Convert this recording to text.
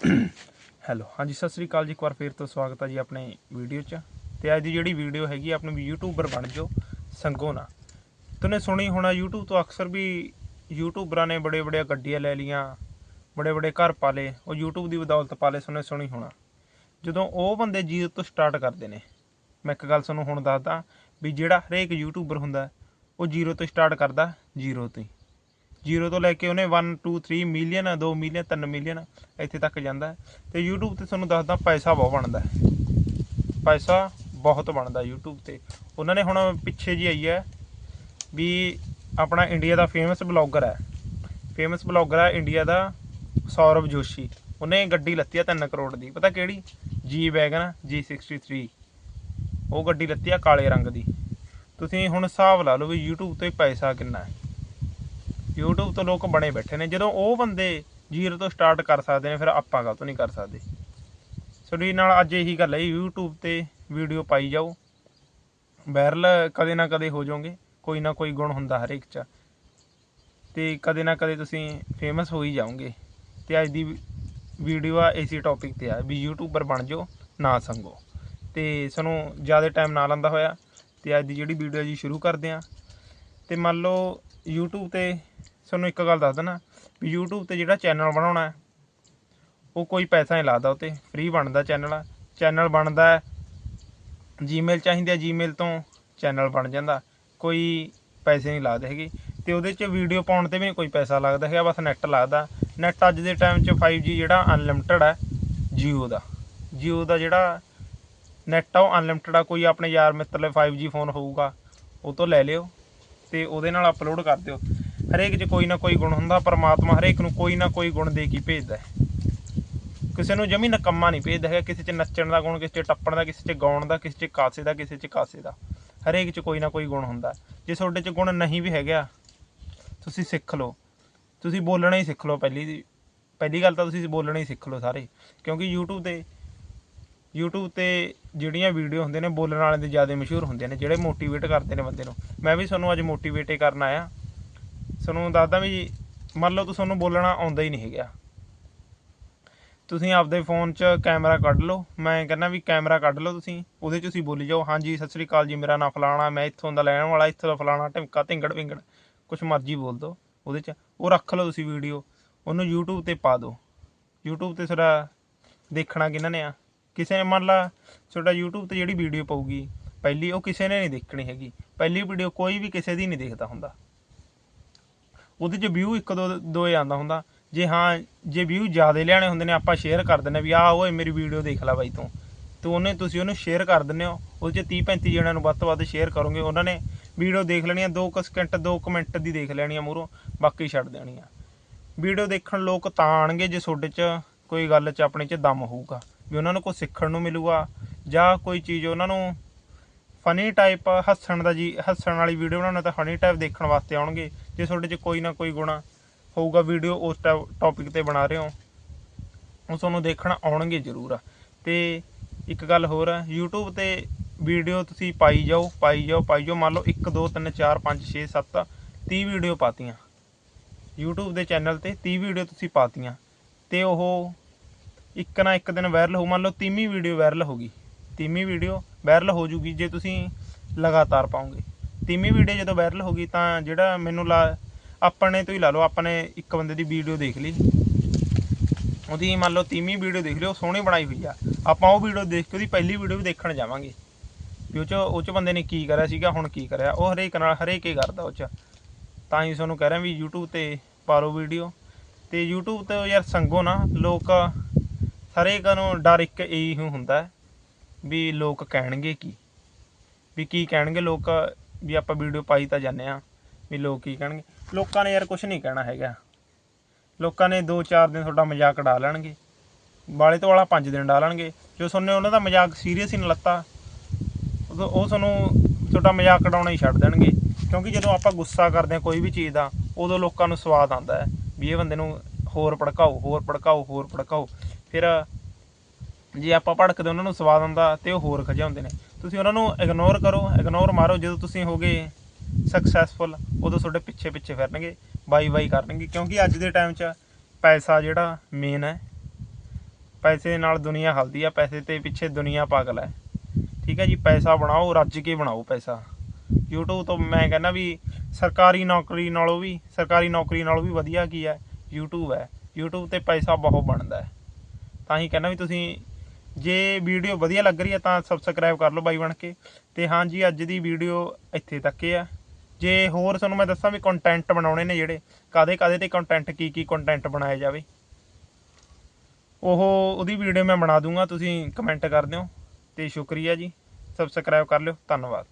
Hello ਹਾਂਜੀ ਸਤਿ ਸ੍ਰੀ ਅਕਾਲ ਜੀ ਇੱਕ ਵਾਰ ਫੇਰ ਤੋਂ ਸਵਾਗਤ ਹੈ ਜੀ ਆਪਣੇ ਵੀਡੀਓ 'ਚ। ਤੇ ਅੱਜ ਦੀ ਜਿਹੜੀ ਵੀਡੀਓ ਹੈਗੀ ਆ, ਆਪਣੇ ਯੂਟਿਊਬਰ ਬਣ ਜਾਓ ਸੰਗੋ ਨਾ। ਤੁਨੇ ਸੁਣੀ ਹੋਣਾ YouTube ਤੋਂ ਅਕਸਰ ਵੀ ਯੂਟਿਊਬਰਾਂ ਨੇ ਬੜੇ ਬੜੇ ਗੱਡੀਆਂ ਲੈ ਲੀਆਂ ਬੜੇ ਬੜੇ ਘਰ ਪਾਲੇ ਉਹ YouTube ਦੀ ਬਦੌਲਤ ਪਾਲੇ ਸੁਣੇ ਸੁਣੀ ਹੋਣਾ। ਜਦੋਂ ਉਹ ਬੰਦੇ ਜੀਰੋ ਤੋਂ ਸਟਾਰਟ ਕਰਦੇ ਨੇ ਮੈਂ ਇੱਕ ਗੱਲ ਤੁਹਾਨੂੰ ਹੁਣ ਦੱਸਦਾ ਵੀ ਜਿਹੜਾ ਹਰੇਕ ਯੂਟਿਊਬਰ ਹੁੰਦਾ ਉਹ ਜੀਰੋ ਤੋਂ ਸਟਾਰਟ ਕਰਦਾ ਜੀਰੋ ਤੋਂ ਹੀ ਜੀਰੋ ਤੋਂ ਲੈ ਕੇ ਉਹਨੇ 1 2 3 ਮਿਲੀਅਨ 2 ਮਿਲੀਅਨ 3 ਮਿਲੀਅਨ ਇੱਥੇ ਤੱਕ ਜਾਂਦਾ ਹੈ। ਤੇ YouTube ਤੇ ਤੁਹਾਨੂੰ ਦੱਸਦਾ ਪੈਸਾ ਬਹੁਤ ਬਣਦਾ ਪੈਸਾ ਬਹੁਤ ਬਣਦਾ YouTube ਤੇ। ਉਹਨਾਂ ਨੇ ਹੁਣ ਪਿੱਛੇ ਜੀ ਆਈ ਹੈ ਵੀ ਆਪਣਾ ਇੰਡੀਆ ਦਾ ਫੇਮਸ ਬਲੌਗਰ ਹੈ। ਫੇਮਸ ਬਲੌਗਰ ਹੈ ਇੰਡੀਆ ਦਾ ਸੌਰਵ ਜੋਸ਼ੀ। ਉਹਨੇ ਗੱਡੀ ਲੱਤੀ ਆ 3 ਕਰੋੜ ਦੀ। ਪਤਾ ਕਿਹੜੀ? ਜੀ ਵੈਗਨ G63 ਉਹ ਗੱਡੀ ਲੱਤੀ ਆ ਕਾਲੇ ਰੰਗ ਦੀ। ਤੁਸੀਂ ਹੁਣ ਹਿਸਾਬ ਲਾ ਲਓ ਵੀ YouTube ਤੇ ਪੈਸਾ ਕਿੰਨਾ ਹੈ। YouTube ਤੋਂ ਲੋਕ ਬਣੇ ਬੈਠੇ ਨੇ। ਜਦੋਂ ਉਹ ਬੰਦੇ ਜ਼ੀਰੋ ਤੋਂ ਸਟਾਰਟ ਕਰ ਸਕਦੇ ਨੇ, ਫਿਰ ਆਪਾਂ ਕਾਹਤੋਂ ਨਹੀਂ ਕਰ ਸਕਦੇ। ਤੁਹਾਡੀ ਨਾਲ ਅੱਜ ਇਹੀ ਗੱਲ ਹੈ YouTube ਤੇ ਵੀਡੀਓ ਪਾਈ ਜਾਓ। ਵਾਇਰਲ ਕਦੇ ਨਾ ਕਦੇ ਹੋ ਜਾਓਗੇ। ਕੋਈ ਨਾ ਕੋਈ ਗੁਣ ਹੁੰਦਾ ਹਰ ਇੱਕ ਚ। ਤੇ ਕਦੇ ਨਾ ਕਦੇ ਤੁਸੀਂ ਫੇਮਸ ਹੋ ਹੀ ਜਾਓਗੇ। ਤੇ ਅੱਜ ਦੀ ਵੀਡੀਓ ਆ, ਇਸੇ ਟੌਪਿਕ ਤੇ ਆ ਵੀ ਯੂਟਿਊਬਰ ਬਣ ਜਾਓ, ਨਾ ਸੰਗੋ। ਤੇ ਸਾਨੂੰ ਜ਼ਿਆਦਾ ਟਾਈਮ ਨਾ ਲੰਦਾ ਹੋਇਆ। ਤੇ ਅੱਜ ਦੀ ਜਿਹੜੀ ਵੀਡੀਓ ਜੀ, ਸ਼ੁਰੂ ਕਰਦੇ ਆ ਤੇ ਮੰਨ ਲਓ YouTube ਤੇ ਤੁਹਾਨੂੰ ਇੱਕ ਗੱਲ ਦੱਸ ਦਿੰਦਾ ਵੀ YouTube ਤੇ ਜਿਹੜਾ ਚੈਨਲ ਬਣਾਉਣਾ ਹੈ, ਉਹ ਕੋਈ ਪੈਸਾ ਨਹੀਂ ਲੱਗਦਾ ਉਤੇ ਫ੍ਰੀ ਬਣਦਾ ਚੈਨਲ ਆ ਚੈਨਲ ਬਣਦਾ ਹੈ, Gmail ਚਾਹੀਦੀ ਹੈ Gmail ਤੋਂ ਚੈਨਲ ਬਣ ਜਾਂਦਾ, ਕੋਈ ਪੈਸੇ ਨਹੀਂ ਲੱਗਦੇ ਹੈਗੇ, ਤੇ ਉਹਦੇ 'ਚ ਵੀਡੀਓ ਪਾਉਣ ਤੇ ਵੀ ਨਹੀਂ ਕੋਈ ਪੈਸਾ ਲੱਗਦਾ ਹੈਗਾ, ਬਸ ਨੈਟ ਲੱਗਦਾ ਨੈਟ ਅੱਜ ਦੇ ਟਾਈਮ 'ਚ 5G ਜਿਹੜਾ ਅਨਲਿਮਟਿਡ ਹੈ, Jio ਦਾ Jio ਦਾ ਜਿਹੜਾ ਨੈਟ ਆ ਉਹ ਅਨਲਿਮਟਿਡ ਆ, ਕੋਈ ਆਪਣੇ ਯਾਰ ਮਿੱਤਰ ਲਈ 5G ਫੋਨ ਹੋਊਗਾ, ਉਹ ਤੋਂ ਲੈ ਲਿਓ, ਤੇ ਉਹਦੇ ਨਾਲ ਅਪਲੋਡ ਕਰ ਦਿਓ। ਹਰੇਕ 'ਚ ਕੋਈ ਨਾ ਕੋਈ ਗੁਣ ਹੁੰਦਾ, ਪਰਮਾਤਮਾ ਹਰੇਕ ਨੂੰ ਕੋਈ ਨਾ ਕੋਈ ਗੁਣ ਦੇ ਕੇ ਭੇਜਦਾ ਹੈ। ਕਿਸੇ ਨੂੰ ਜਮੀ ਨਕੰਮਾ ਨਹੀਂ ਭੇਜਦਾ ਹੈਗਾ, ਕਿਸੇ 'ਚ ਨੱਚਣ ਦਾ ਗੁਣ, ਕਿਸੇ 'ਚ ਟੱਪਣ ਦਾ, ਕਿਸੇ 'ਚ ਗਾਉਣ ਦਾ, ਕਿਸੇ 'ਚ ਕਾਸੇ ਦਾ, ਕਿਸੇ 'ਚ ਕਾਸੇ ਦਾ। ਹਰੇਕ 'ਚ ਕੋਈ ਨਾ ਕੋਈ ਗੁਣ ਹੁੰਦਾ। ਜੇ ਤੁਹਾਡੇ 'ਚ ਗੁਣ ਨਹੀਂ ਵੀ ਹੈਗਾ ਤੁਸੀਂ ਸਿੱਖ ਲਓ। ਤੁਸੀਂ ਬੋਲਣਾ ਹੀ ਸਿੱਖ ਲਓ ਪਹਿਲੀ ਪਹਿਲੀ ਗੱਲ ਤਾਂ ਤੁਸੀਂ ਬੋਲਣਾ ਹੀ ਸਿੱਖ ਲਓ ਸਾਰੇ। ਕਿਉਂਕਿ YouTube ਤੇ YouTube ਤੇ ਜਿਹੜੀਆਂ ਵੀਡੀਓ ਹੁੰਦੇ ਨੇ, ਬੋਲਣ ਵਾਲੇ ਦੇ ਜ਼ਿਆਦਾ ਮਸ਼ਹੂਰ ਹੁੰਦੇ ਨੇ, ਜਿਹੜੇ ਮੋਟੀਵੇਟ ਕਰਦੇ ਨੇ ਬੰਦੇ ਨੂੰ। ਮੈਂ ਵੀ ਤੁਹਾਨੂੰ ਅੱਜ ਮੋਟੀਵੇਟ ਹੀ ਕਰਨ ਆਇਆ। ਤੁਹਾਨੂੰ ਦੱਸਦਾ ਵੀ ਮੰਨ ਲਓ ਤੁਹਾਨੂੰ ਬੋਲਣਾ ਆਉਂਦਾ ਹੀ ਨਹੀਂ ਹੈਗਾ। ਤੁਸੀਂ ਆਪਦੇ ਫੋਨ 'ਚ ਕੈਮਰਾ ਕੱਢ ਲਓ। ਮੈਂ ਕਹਿੰਦਾ ਵੀ ਕੈਮਰਾ ਕੱਢ ਲਓ ਤੁਸੀਂ, ਉਹਦੇ 'ਚ ਤੁਸੀਂ ਬੋਲੀ ਜਾਓ, ਹਾਂਜੀ, ਸਤਿ ਸ੍ਰੀ ਅਕਾਲ ਜੀ, ਮੇਰਾ ਨਾਂ ਫਲਾਣਾ, ਮੈਂ ਇੱਥੋਂ ਦਾ ਲੈਣ ਵਾਲਾ, ਇੱਥੋਂ ਦਾ ਫਲਾਣਾ, ਢਿਮਕਾ, ਢਿੰਗੜ, ਵਿੰਗੜ, ਕੁਛ ਮਰਜ਼ੀ ਬੋਲ ਦਿਓ, ਉਹਦੇ 'ਚ, ਉਹ ਰੱਖ ਲਓ ਤੁਸੀਂ ਵੀਡੀਓ ਉਹਨੂੰ YouTube ਤੇ ਪਾ ਦਿਓ। YouTube ਤੇ ਤੁਹਾਡਾ ਦੇਖਣਾ ਕਿਹਨਾਂ ਨੇ ਆ। ਕਿਸੇ ਨੇ ਮੰਨ ਲਾ ਤੁਹਾਡਾ YouTube ਤੇ ਜਿਹੜੀ ਵੀਡੀਓ ਪਾਊਗੀ, ਪਹਿਲੀ ਉਹ ਕਿਸੇ ਨੇ ਨਹੀਂ ਦੇਖਣੀ ਹੈਗੀ। ਪਹਿਲੀ ਵੀਡੀਓ ਕੋਈ ਵੀ ਕਿਸੇ ਦੀ ਨਹੀਂ ਦੇਖਦਾ ਹੁੰਦਾ। ਉਹਦੇ 'ਚ ਵਿਊ ਇੱਕ ਦੋ ਦੋ ਹੀ ਆਉਂਦਾ ਹੁੰਦਾ। ਜੇ ਹਾਂ, ਜੇ ਵਿਊ ਜ਼ਿਆਦਾ ਲਿਆਣੇ ਹੁੰਦੇ ਨੇ, ਆਪਾਂ ਸ਼ੇਅਰ ਕਰ ਦਿੰਦੇ ਵੀ ਆਹ ਓਏ ਮੇਰੀ ਵੀਡੀਓ ਦੇਖ ਲੈ ਬਾਈ ਤੂੰ। ਤੇ ਉਹਨੇ ਤੁਸੀਂ ਉਹਨੂੰ ਸ਼ੇਅਰ ਕਰ ਦਿੰਦੇ ਹੋ। ਉਹਦੇ 'ਚ 30 35 ਜਣਿਆਂ ਨੂੰ ਵੱਧ ਤੋਂ ਵੱਧ ਸ਼ੇਅਰ ਕਰੋਗੇ। ਉਹਨਾਂ ਨੇ ਵੀਡੀਓ ਦੇਖ ਲੈਣੀ ਆ 2 ਸਕਿੰਟ 2 ਮਿੰਟ ਦੀ ਦੇਖ ਲੈਣੀ ਆ ਮੂਹਰੋਂ, ਬਾਕੀ ਛੱਡ ਦੇਣੀ ਆ। ਵੀਡੀਓ ਦੇਖਣ ਲੋਕ ਤਾਂ ਆਣਗੇ ਜੇ ਤੁਹਾਡੇ 'ਚ ਕੋਈ ਗੱਲ 'ਚ ਆਪਣੇ 'ਚ ਦਮ ਹੋਊਗਾ। ਵੀ ਉਹਨਾਂ ਨੂੰ ਕੁਝ ਸਿੱਖਣ ਨੂੰ ਮਿਲੂਗਾ ਜਾਂ ਕੋਈ ਚੀਜ਼ ਉਹਨਾਂ ਨੂੰ ਫਨੀ ਟਾਈਪ ਹੱਸਣ ਦਾ ਜੀ, ਹੱਸਣ ਵਾਲੀ ਵੀਡੀਓ ਬਣਾਉਣਾ ਤਾਂ ਫਨੀ ਟਾਈਪ ਦੇਖਣ ਵਾਸਤੇ ਆਉਣਗੇ। ਜੇ ਤੁਹਾਡੇ 'ਚ ਕੋਈ ਨਾ ਕੋਈ ਗੁਣਾ ਹੋਊਗਾ ਵੀਡੀਓ ਉਸ ਟੌਪਿਕ ਤੇ ਬਣਾ ਰਹੇ ਹੋ, ਉਹ ਤੁਹਾਨੂੰ ਦੇਖਣ ਆਉਣਗੇ ਜ਼ਰੂਰ। ਤੇ ਇੱਕ ਗੱਲ ਹੋਰ ਆ YouTube ਤੇ ਵੀਡੀਓ ਤੁਸੀਂ ਪਾਈ ਜਾਓ ਪਾਈ ਜਾਓ ਪਾਈ ਜਾਓ। ਮੰਨ ਲਓ 1 2 3 4 5 6 7 30 ਵੀਡੀਓ ਪਾਤੀਆਂ। YouTube ਦੇ ਚੈਨਲ ਤੇ 30 ਵੀਡੀਓ ਤੁਸੀਂ ਪਾਤੀਆਂ। ਤੇ ਉਹ ਇੱਕ ਨਾ ਇੱਕ ਦਿਨ ਵਾਇਰਲ ਹੋ ਮੰਨ ਲਓ 30ਵੀਂ ਵੀਡੀਓ ਵਾਇਰਲ ਹੋ ਗਈ। 30ਵੀਂ ਵੀਡੀਓ ਵਾਇਰਲ ਹੋ ਜੂਗੀ ਜੇ ਤੁਸੀਂ ਲਗਾਤਾਰ ਪਾਓਗੇ 30ਵੀਂ ਵੀਡੀਓ ਜਦੋਂ ਵਾਇਰਲ ਹੋ ਗਈ ਤਾਂ ਜਿਹੜਾ ਮੈਨੂੰ ਲਾ ਆਪਣੇ ਤੋਂ ਹੀ ਲਾ ਲਓ, ਆਪਣੇ ਇੱਕ ਬੰਦੇ ਦੀ ਵੀਡੀਓ ਦੇਖ ਲਈ। ਉਹਦੀ ਮੰਨ ਲਓ 30ਵੀਂ ਵੀਡੀਓ ਦੇਖ ਲਿਓ, ਸੋਹਣੀ ਬਣਾਈ ਹੋਈ ਆ। ਆਪਾਂ ਉਹ ਵੀਡੀਓ ਦੇਖ ਕੇ ਉਹਦੀ ਪਹਿਲੀ ਵੀਡੀਓ ਵੀ ਦੇਖਣ ਜਾਵਾਂਗੇ। ਵੀ ਉਹ ਚ ਉਹ ਚ ਬੰਦੇ ਨੇ ਕੀ ਕਰਿਆ ਸੀਗਾ, ਹੁਣ ਕੀ ਕਰਿਆ? ਉਹ ਹਰੇਕ ਨਾਲ ਹਰੇਕ ਹੀ ਕਰਦਾ ਉਹ ਚ। ਤਾਂ ਹੀ ਤੁਹਾਨੂੰ ਕਹਿ ਰਿਹਾ ਵੀ YouTube ਤੇ ਪਾ ਲਓ ਵੀਡੀਓ ਤੇ YouTube ਤੇ ਯਾਰ ਸੰਗੋ ਨਾ, ਲੋਕ ਹਰੇਕ ਨੂੰ ਡਰ ਇੱਕ ਇਹੀ ਹੁੰਦਾ। ਵੀ ਲੋਕ ਕਹਿਣਗੇ ਕੀ? ਵੀ ਕੀ ਕਹਿਣਗੇ ਲੋਕ? ਵੀ ਆਪਾਂ ਵੀਡੀਓ ਪਾਈ ਤਾਂ ਜਾਂਦੇ ਆ ਵੀ ਲੋਕ ਕੀ ਕਹਿਣਗੇ? ਲੋਕਾਂ ਨੇ ਯਾਰ ਕੁਝ ਨਹੀਂ ਕਹਿਣਾ ਹੈਗਾ। ਲੋਕਾਂ ਨੇ 2-4 ਦਿਨ ਤੁਹਾਡਾ ਮਜ਼ਾਕ ਉਡਾ ਲੈਣਗੇ। ਵਾਲੇ ਤੋਂ ਵਾਲਾ 5 ਦਿਨ ਡਾਲਣਗੇ ਜੋ ਤੁਹਾਨੂੰ ਉਹਨਾਂ ਦਾ ਮਜ਼ਾਕ ਸੀਰੀਅਸ ਹੀ ਨਾ ਲੱਤਾ। ਉਦੋਂ ਉਹ ਤੁਹਾਨੂੰ ਤੁਹਾਡਾ ਮਜ਼ਾਕ ਉਡਾਉਣਾ ਹੀ ਛੱਡ ਦੇਣਗੇ। ਕਿਉਂਕਿ ਜਦੋਂ ਆਪਾਂ ਗੁੱਸਾ ਕਰਦੇ ਹਾਂ ਕੋਈ ਵੀ ਚੀਜ਼ ਦਾ, ਉਦੋਂ ਲੋਕਾਂ ਨੂੰ ਸਵਾਦ ਆਉਂਦਾ ਹੈ ਵੀ ਇਹ ਬੰਦੇ ਨੂੰ ਹੋਰ ਭੜਕਾਓ ਹੋਰ ਭੜਕਾਓ ਹੋਰ ਭੜਕਾਓ। ਫਿਰ ਜੇ ਆਪਾਂ ਭੜਕਦੇ ਉਹਨਾਂ ਨੂੰ ਸਵਾਦ ਆਉਂਦਾ ਤੇ ਉਹ ਹੋਰ ਖਜਾਉਂਦੇ ਨੇ। ਤੁਸੀਂ ਉਹਨਾਂ ਨੂੰ ਇਗਨੋਰ ਕਰੋ ਇਗਨੋਰ ਮਾਰੋ। ਜਦੋਂ ਤੁਸੀਂ ਹੋਗੇ ਸਕਸੈਸਫੁਲ ਉਦੋਂ ਤੁਹਾਡੇ ਪਿੱਛੇ ਪਿੱਛੇ ਫਿਰਨਗੇ ਬਾਈ ਬਾਈ ਕਰਨਗੇ। ਕਿਉਂਕਿ ਅੱਜ ਦੇ ਟਾਈਮ 'ਚ ਪੈਸਾ ਜਿਹੜਾ ਮੇਨ ਹੈ, ਪੈਸੇ ਨਾਲ ਦੁਨੀਆ ਹਲਦੀ ਆ, ਪੈਸੇ ਤੇ ਪਿੱਛੇ ਦੁਨੀਆ ਪਾਗਲ ਹੈ। ਠੀਕ ਹੈ ਜੀ, ਪੈਸਾ ਬਣਾਓ, ਰੱਜ ਕੇ ਬਣਾਓ ਪੈਸਾ। YouTube ਤੋਂ ਮੈਂ ਕਹਿੰਦਾ ਵੀ ਸਰਕਾਰੀ ਨੌਕਰੀ ਨਾਲੋਂ ਵੀ, ਸਰਕਾਰੀ ਨੌਕਰੀ ਨਾਲੋਂ ਵੀ ਵਧੀਆ ਕੀ ਹੈ? YouTube ਹੈ। YouTube ਤੇ ਪੈਸਾ ਬਹੁਤ ਬਣਦਾ ਹੈ। ਤਾਂ ਹੀ ਕਹਿੰਦਾ ਵੀ ਤੁਸੀਂ ਜੇ ਵੀਡੀਓ ਵਧੀਆ ਲੱਗ ਰਹੀ ਹੈ ਤਾਂ ਸਬਸਕ੍ਰਾਈਬ ਕਰ ਲਓ ਬਾਈ ਬਣ ਕੇ। ਤੇ ਹਾਂਜੀ ਅੱਜ ਦੀ ਵੀਡੀਓ ਇੱਥੇ ਤੱਕ ਹੀ ਆ। ਜੇ ਹੋਰ ਤੁਹਾਨੂੰ ਮੈਂ ਦੱਸਾਂ ਵੀ ਕੰਟੈਂਟ ਬਣਾਉਣੇ ਨੇ ਜਿਹੜੇ ਕਾਦੇ ਕਾਦੇ ਤੇ ਕੰਟੈਂਟ ਕੀ ਕੀ ਕੰਟੈਂਟ ਬਣਾਇਆ ਜਾਵੇ। ਉਹ ਉਹਦੀ ਵੀਡੀਓ ਮੈਂ ਬਣਾ ਦੂੰਗਾ, ਤੁਸੀਂ ਕਮੈਂਟ ਕਰ ਦਿਓ। ਤੇ ਸ਼ੁਕਰੀਆ ਜੀ ਸਬਸਕ੍ਰਾਈਬ ਕਰ ਲਿਓ। ਧੰਨਵਾਦ।